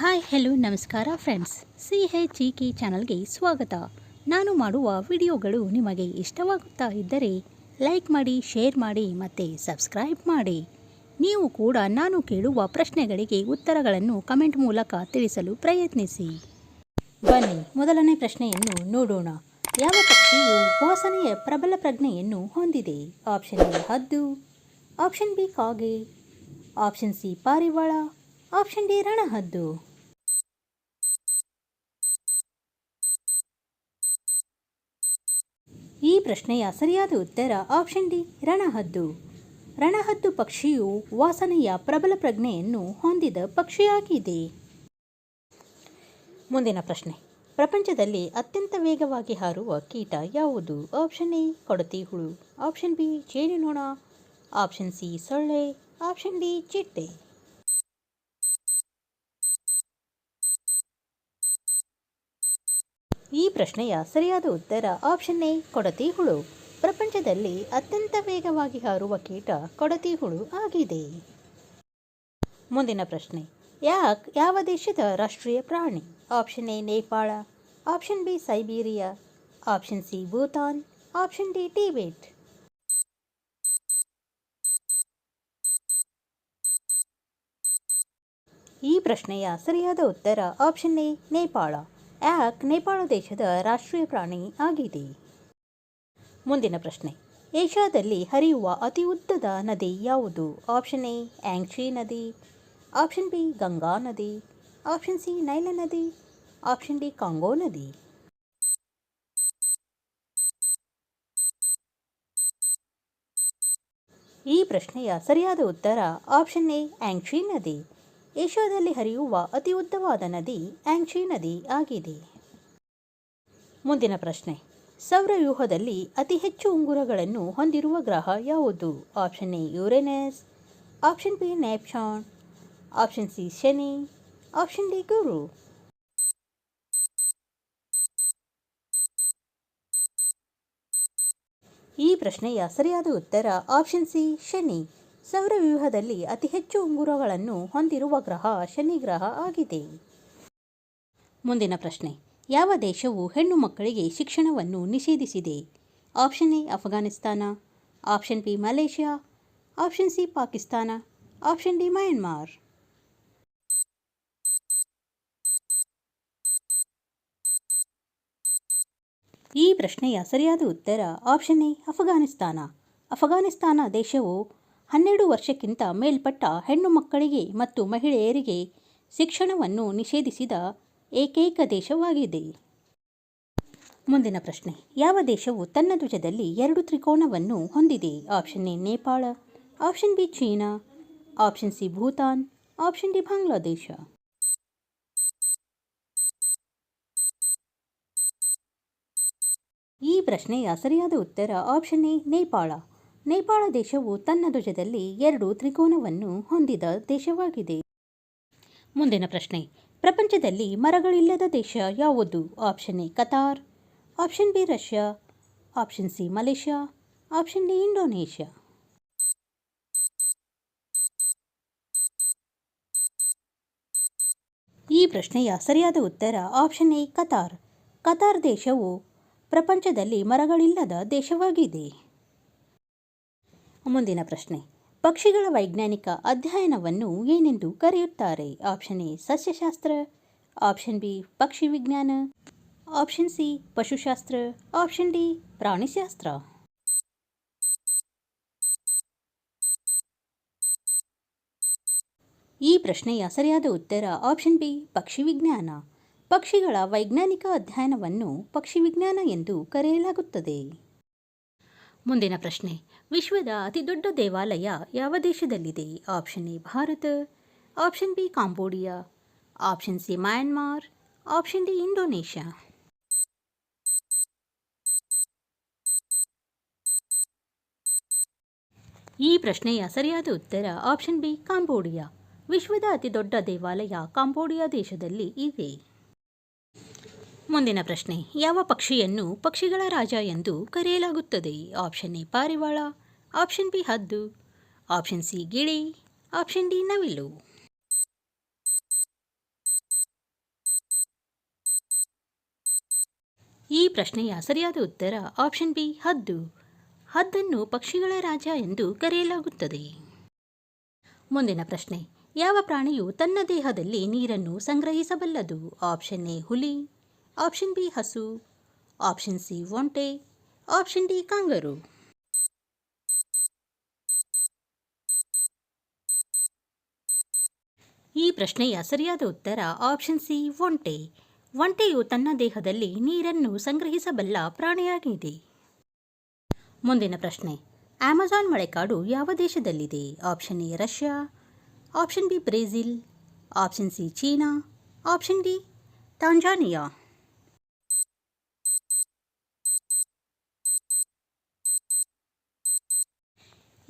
Hi, hello, ನಮಸ್ಕಾರ friends. C H E K ಚಾನಲ್ಗೆ ಸ್ವಾಗತ. ನಾನು ಮಾಡುವ ವಿಡಿಯೋಗಳು ನಿಮಗೆ ಇಷ್ಟವಾಗುತ್ತಾ ಇದ್ದರೆ ಲೈಕ್ ಮಾಡಿ, ಶೇರ್ ಮಾಡಿ ಮತ್ತು ಸಬ್ಸ್ಕ್ರೈಬ್ ಮಾಡಿ. ನೀವು ಕೂಡ ನಾನು ಕೇಳುವ ಪ್ರಶ್ನೆಗಳಿಗೆ ಉತ್ತರಗಳನ್ನು ಕಮೆಂಟ್ ಮೂಲಕ ತಿಳಿಸಲು ಪ್ರಯತ್ನಿಸಿ. ಬನ್ನಿ, ಮೊದಲನೇ ಪ್ರಶ್ನೆಯನ್ನು ನೋಡೋಣ. ಯಾವ ಪಕ್ಷಿಯು ವಾಸನೆಯ ಪ್ರಬಲ ಪ್ರಜ್ಞೆಯನ್ನು ಹೊಂದಿದೆ? ಆಪ್ಷನ್ ಎ, ಹದ್ದು. ಆಪ್ಷನ್ ಬಿ, ಕಾಗೆ. ಆಪ್ಷನ್ ಸಿ, ಪಾರಿವಾಳ. ಆಪ್ಷನ್ ಡಿ, ರಣಹದ್ದು. ಈ ಪ್ರಶ್ನೆಯ ಸರಿಯಾದ ಉತ್ತರ ಆಪ್ಷನ್ ಡಿ, ರಣಹದ್ದು. ರಣಹದ್ದು ಪಕ್ಷಿಯು ವಾಸನೆಯ ಪ್ರಬಲ ಪ್ರಜ್ಞೆಯನ್ನು ಹೊಂದಿದ ಪಕ್ಷಿಯಾಗಿದೆ. ಮುಂದಿನ ಪ್ರಶ್ನೆ. ಪ್ರಪಂಚದಲ್ಲಿ ಅತ್ಯಂತ ವೇಗವಾಗಿ ಹಾರುವ ಕೀಟ ಯಾವುದು? ಆಪ್ಷನ್ ಎ ಕೊಡತಿ ಹುಳು ಆಪ್ಷನ್ ಬಿ, ಜೇನುನೊಣ. ಆಪ್ಷನ್ ಸಿ, ಸೊಳ್ಳೆ. ಆಪ್ಷನ್ ಡಿ, ಚಿಟ್ಟೆ. ಈ ಪ್ರಶ್ನೆಯ ಸರಿಯಾದ ಉತ್ತರ ಆಪ್ಷನ್ ಎ, ಕೊಡತಿ ಹುಳು. ಪ್ರಪಂಚದಲ್ಲಿ ಅತ್ಯಂತ ವೇಗವಾಗಿ ಹಾರುವ ಕೀಟ ಕೊಡತಿ ಹುಳು ಆಗಿದೆ. ಮುಂದಿನ ಪ್ರಶ್ನೆ. ಯಾಕ್ ಯಾವ ದೇಶದ ರಾಷ್ಟ್ರೀಯ ಪ್ರಾಣಿ? Option A, Nepal. Option B, Siberia. Option C, Bhutan. Option D, Tibet. ಈ ಪ್ರಶ್ನೆಯ ಸರಿಯಾದ ಉತ್ತರ ಆಪ್ಷನ್ ಎ, ನೇಪಾಳ. ಯಾಕ್ ನೇಪಾಳ ದೇಶದ ರಾಷ್ಟ್ರೀಯ ಪ್ರಾಣಿ ಆಗಿದೆ. ಮುಂದಿನ ಪ್ರಶ್ನೆ. ಏಷ್ಯಾದಲ್ಲಿ ಹರಿಯುವ ಅತಿ ಉದ್ದದ ನದಿ ಯಾವುದು? ಆಪ್ಷನ್ ಎ ಆಂಗ್ಶಿ ನದಿ, ಆಪ್ಷನ್ ಬಿ, ಗಂಗಾ ನದಿ, ಆಪ್ಷನ್ ಸಿ, ನೈಲ ನದಿ, ಆಪ್ಷನ್ ಡಿ, ಕಾಂಗೋ ನದಿ. ಈ ಪ್ರಶ್ನೆಯ ಸರಿಯಾದ ಉತ್ತರ ಆಪ್ಷನ್ ಎ ಆಂಗ್ಶಿ ನದಿ. ಏಷ್ಯಾದಲ್ಲಿ ಹರಿಯುವ ಅತಿ ಉದ್ದವಾದ ನದಿ ಆಂಕ್ಷಿ ನದಿ ಆಗಿದೆ. ಮುಂದಿನ ಪ್ರಶ್ನೆ. ಸೌರವ್ಯೂಹದಲ್ಲಿ ಅತಿ ಹೆಚ್ಚು ಉಂಗುರಗಳನ್ನು ಹೊಂದಿರುವ ಗ್ರಹ ಯಾವುದು? Option A, Uranus. Option B ನ್ಯಾಪ್ಷಾನ್ option C, ಶನಿ. ಆಪ್ಷನ್ ಡಿ, ಗುರು. ಈ ಪ್ರಶ್ನೆಯ ಸರಿಯಾದ ಉತ್ತರ ಆಪ್ಷನ್ ಸಿ, ಶನಿ. ಸೌರವ್ಯೂಹದಲ್ಲಿ ಅತಿ ಹೆಚ್ಚು ಉಂಗುರಗಳನ್ನು ಹೊಂದಿರುವ ಗ್ರಹ ಶನಿ ಗ್ರಹ ಆಗಿದೆ. ಮುಂದಿನ ಪ್ರಶ್ನೆ. ಯಾವ ದೇಶವು ಹೆಣ್ಣು ಮಕ್ಕಳಿಗೆ ಶಿಕ್ಷಣವನ್ನು ನಿಷೇಧಿಸಿದೆ? Option A, Afghanistan. Option B, Malaysia. Option C, Pakistan. Option D, Myanmar. ಈ ಪ್ರಶ್ನೆಯ ಸರಿಯಾದ ಉತ್ತರ ಆಪ್ಷನ್ ಎ, ಅಫ್ಘಾನಿಸ್ತಾನ. ಅಫ್ಘಾನಿಸ್ತಾನ ದೇಶವು ಹನ್ನೆರಡು ವರ್ಷಕ್ಕಿಂತ ಮೇಲ್ಪಟ್ಟ ಹೆಣ್ಣು ಮಕ್ಕಳಿಗೆ ಮತ್ತು ಮಹಿಳೆಯರಿಗೆ ಶಿಕ್ಷಣವನ್ನು ನಿಷೇಧಿಸಿದ ಏಕೈಕ ದೇಶವಾಗಿದೆ. ಮುಂದಿನ ಪ್ರಶ್ನೆ, ಯಾವ ದೇಶವು ತನ್ನ ಧ್ವಜದಲ್ಲಿ ಎರಡು ತ್ರಿಕೋನವನ್ನು ಹೊಂದಿದೆ? Option A, Nepal, option B, China, option C, Bhutan, option D, Bangladesh. ಈ ಪ್ರಶ್ನೆಯ ಸರಿಯಾದ ಉತ್ತರ ಆಪ್ಷನ್ ಎ, ನೇಪಾಳ. ನೇಪಾಳ ದೇಶವು ತನ್ನ ಧ್ವಜದಲ್ಲಿ ಎರಡು ತ್ರಿಕೋನವನ್ನು ಹೊಂದಿದ ದೇಶವಾಗಿದೆ. ಮುಂದಿನ ಪ್ರಶ್ನೆ. ಪ್ರಪಂಚದಲ್ಲಿ ಮರಗಳಿಲ್ಲದ ದೇಶ ಯಾವುದು? Option A, Qatar. Option B, Russia. Option C, Malaysia. Option D, Indonesia. ಈ ಪ್ರಶ್ನೆಯ ಸರಿಯಾದ ಉತ್ತರ ಆಪ್ಷನ್ ಎ, ಕತಾರ್. ಕತಾರ್ ದೇಶವು ಪ್ರಪಂಚದಲ್ಲಿ ಮರಗಳಿಲ್ಲದ ದೇಶವಾಗಿದೆ. ಮುಂದಿನ ಪ್ರಶ್ನೆ. ಪಕ್ಷಿಗಳ ವೈಜ್ಞಾನಿಕ ಅಧ್ಯಯನವನ್ನು ಏನೆಂದು ಕರೆಯುತ್ತಾರೆ? ಆಪ್ಷನ್ ಎ, ಸಸ್ಯಶಾಸ್ತ್ರ. ಆಪ್ಷನ್ ಬಿ, ಪಕ್ಷಿ ವಿಜ್ಞಾನ. ಆಪ್ಷನ್ ಸಿ, ಪಶುಶಾಸ್ತ್ರ. ಆಪ್ಷನ್ ಡಿ, ಪ್ರಾಣಿಶಾಸ್ತ್ರ. ಈ ಪ್ರಶ್ನೆಯ ಸರಿಯಾದ ಉತ್ತರ ಆಪ್ಷನ್ ಬಿ, ಪಕ್ಷಿ ವಿಜ್ಞಾನ. ಪಕ್ಷಿಗಳ ವೈಜ್ಞಾನಿಕ ಅಧ್ಯಯನವನ್ನು ಪಕ್ಷಿ ವಿಜ್ಞಾನ ಎಂದು ಕರೆಯಲಾಗುತ್ತದೆ. ಮುಂದಿನ ಪ್ರಶ್ನೆ. ವಿಶ್ವದ ಅತಿದೊಡ್ಡ ದೇವಾಲಯ ಯಾವ ದೇಶದಲ್ಲಿದೆ? Option A, Bharat. Option B, Cambodia. Option C, Myanmar. Option D, Indonesia. ಈ ಪ್ರಶ್ನೆಯ ಸರಿಯಾದ ಉತ್ತರ ಆಪ್ಷನ್ ಬಿ, ಕಾಂಬೋಡಿಯಾ. ವಿಶ್ವದ ಅತಿದೊಡ್ಡ ದೇವಾಲಯ ಕಾಂಬೋಡಿಯಾ ದೇಶದಲ್ಲಿ ಇದೆ ಮುಂದಿನ ಪ್ರಶ್ನೆ. ಯಾವ ಪಕ್ಷಿಯನ್ನು ಪಕ್ಷಿಗಳ ರಾಜ ಎಂದು ಕರೆಯಲಾಗುತ್ತದೆ? ಆಪ್ಷನ್ ಎ ಪಾರಿವಾಳ, ಆಪ್ಷನ್ ಬಿ ಹದ್ದು, ಆಪ್ಷನ್ ಸಿ ಗಿಳಿ, ಆಪ್ಷನ್ ಡಿ ನವಿಲು. ಈ ಪ್ರಶ್ನೆಯ ಸರಿಯಾದ ಉತ್ತರ ಆಪ್ಷನ್ ಬಿ ಹದ್ದು. ಹದ್ದನ್ನು ಪಕ್ಷಿಗಳ ರಾಜ ಎಂದು ಕರೆಯಲಾಗುತ್ತದೆ. ಮುಂದಿನ ಪ್ರಶ್ನೆ. ಯಾವ ಪ್ರಾಣಿಯು ತನ್ನ ದೇಹದಲ್ಲಿ ನೀರನ್ನು ಸಂಗ್ರಹಿಸಬಲ್ಲದು? ಆಪ್ಷನ್ ಎ ಹುಲಿ ಆಪ್ಷನ್ ಬಿ ಹಸು, ಆಪ್ಷನ್ ಸಿ ಒಂಟೆ, ಆಪ್ಷನ್ ಡಿ ಕಾಂಗರು. ಈ ಪ್ರಶ್ನೆಯ ಸರಿಯಾದ ಉತ್ತರ ಆಪ್ಷನ್ ಸಿ ಒಂಟೆ. ಒಂಟೆಯು ತನ್ನ ದೇಹದಲ್ಲಿ ನೀರನ್ನು ಸಂಗ್ರಹಿಸಬಲ್ಲ ಪ್ರಾಣಿಯಾಗಿದೆ. ಮುಂದಿನ ಪ್ರಶ್ನೆ, ಅಮೆಜಾನ್ ಮಳೆಕಾಡು ಯಾವ ದೇಶದಲ್ಲಿದೆ? Option A Russia, option B Brazil, option C China, option D Tanzania.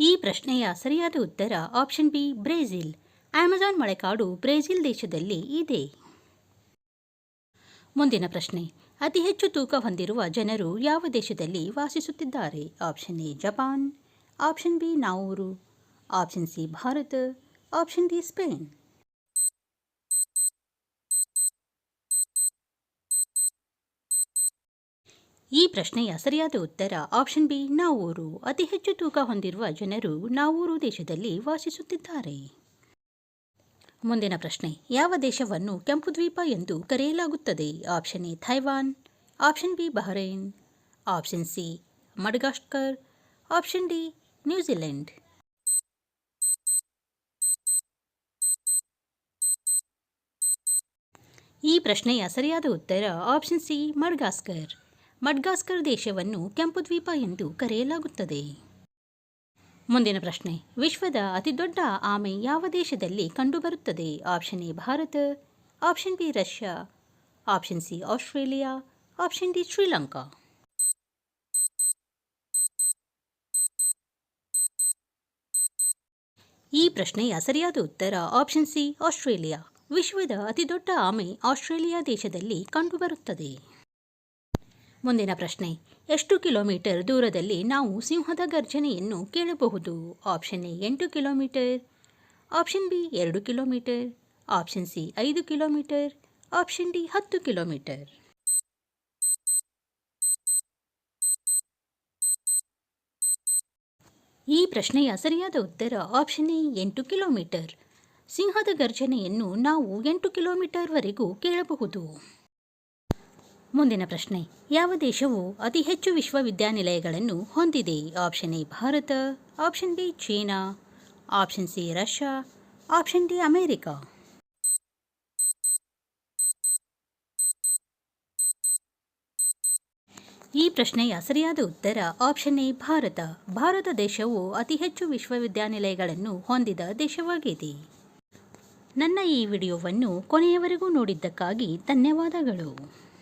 ಈ ಪ್ರಶ್ನೆಯ ಸರಿಯಾದ ಉತ್ತರ ಆಪ್ಷನ್ ಬಿ ಬ್ರೆಜಿಲ್ ಅಮೆಜಾನ್ ಮಳೆಕಾಡು ಬ್ರೆಜಿಲ್ ದೇಶದಲ್ಲಿ ಇದೆ. ಮುಂದಿನ ಪ್ರಶ್ನೆ. ಅತಿ ಹೆಚ್ಚು ತೂಕ ಹೊಂದಿರುವ ಜನರು ಯಾವ ದೇಶದಲ್ಲಿ ವಾಸಿಸುತ್ತಿದ್ದಾರೆ? Option A Japan option B Navoor option C Bharat option D Spain ಈ ಪ್ರಶ್ನೆಯ ಸರಿಯಾದ ಉತ್ತರ ಆಪ್ಷನ್ ಬಿ ನಾವೂರು. ಅತಿ ಹೆಚ್ಚು ತೂಕ ಹೊಂದಿರುವ ಜನರು ನಾವೂರು ದೇಶದಲ್ಲಿ ವಾಸಿಸುತ್ತಿದ್ದಾರೆ. ಮುಂದಿನ ಪ್ರಶ್ನೆ, ಯಾವ ದೇಶವನ್ನು ಕೆಂಪು ದ್ವೀಪ ಎಂದು ಕರೆಯಲಾಗುತ್ತದೆ? Option A Taiwan. Option B Bahrain. Option C Madagascar. Option D New Zealand. ಈ ಪ್ರಶ್ನೆಯ ಸರಿಯಾದ ಉತ್ತರ ಆಪ್ಷನ್ ಸಿ ಮಡ್ಗಾಸ್ಕರ್. ಮಡ್ಗಾಸ್ಕರ್ ದೇಶವನ್ನು ಕೆಂಪು ದ್ವೀಪ ಎಂದು ಕರೆಯಲಾಗುತ್ತದೆ. ಮುಂದಿನ ಪ್ರಶ್ನೆ, ವಿಶ್ವದ ಅತಿದೊಡ್ಡ ಆಮೆ ಯಾವ ದೇಶದಲ್ಲಿ ಕಂಡುಬರುತ್ತದೆ? Option A, Bharat. Option B, Russia. Option C, Australia. Option D, Sri Lanka. ಈ ಪ್ರಶ್ನೆಯ ಸರಿಯಾದ ಉತ್ತರ ಆಪ್ಷನ್ ಸಿ, ಆಸ್ಟ್ರೇಲಿಯಾ. ವಿಶ್ವದ ಅತಿದೊಡ್ಡ ಆಮೆ ಆಸ್ಟ್ರೇಲಿಯಾ ದೇಶದಲ್ಲಿ ಕಂಡುಬರುತ್ತದೆ. ಮುಂದಿನ ಪ್ರಶ್ನೆ. ಎಷ್ಟು ಕಿಲೋಮೀಟರ್ ದೂರದಲ್ಲಿ ನಾವು ಸಿಂಹದ ಗರ್ಜನೆಯನ್ನು ಕೇಳಬಹುದು? ಆಪ್ಷನ್ ಎ ಎಂಟು ಕಿಲೋಮೀಟರ್. ಆಪ್ಷನ್ ಬಿ ಎರಡು ಕಿಲೋಮೀಟರ್. ಆಪ್ಷನ್ ಸಿ ಐದು ಕಿಲೋಮೀಟರ್. ಆಪ್ಷನ್ ಡಿ ಹತ್ತು ಕಿಲೋಮೀಟರ್. ಈ ಪ್ರಶ್ನೆಯ ಸರಿಯಾದ ಉತ್ತರ ಆಪ್ಷನ್ ಎ ಎಂಟು ಕಿಲೋಮೀಟರ್. ಸಿಂಹದ ಗರ್ಜನೆಯನ್ನು ನಾವು ಎಂಟು ಕಿಲೋಮೀಟರ್ವರೆಗೂ ಕೇಳಬಹುದು. ಮುಂದಿನ ಪ್ರಶ್ನೆ. ಯಾವ ದೇಶವು ಅತಿ ಹೆಚ್ಚು ವಿಶ್ವವಿದ್ಯಾನಿಲಯಗಳನ್ನು ಹೊಂದಿದೆ? Option A Bharat, option B China, option C Russia, option D America. ಈ ಪ್ರಶ್ನೆಯ ಸರಿಯಾದ ಉತ್ತರ ಆಪ್ಷನ್ ಎ ಭಾರತ. ಭಾರತ ದೇಶವು ಅತಿ ಹೆಚ್ಚು ವಿಶ್ವವಿದ್ಯಾನಿಲಯಗಳನ್ನು ಹೊಂದಿದ ದೇಶವಾಗಿದೆ. ನನ್ನ ಈ ವಿಡಿಯೋವನ್ನು ಕೊನೆಯವರೆಗೂ ನೋಡಿದ್ದಕ್ಕಾಗಿ ಧನ್ಯವಾದಗಳು.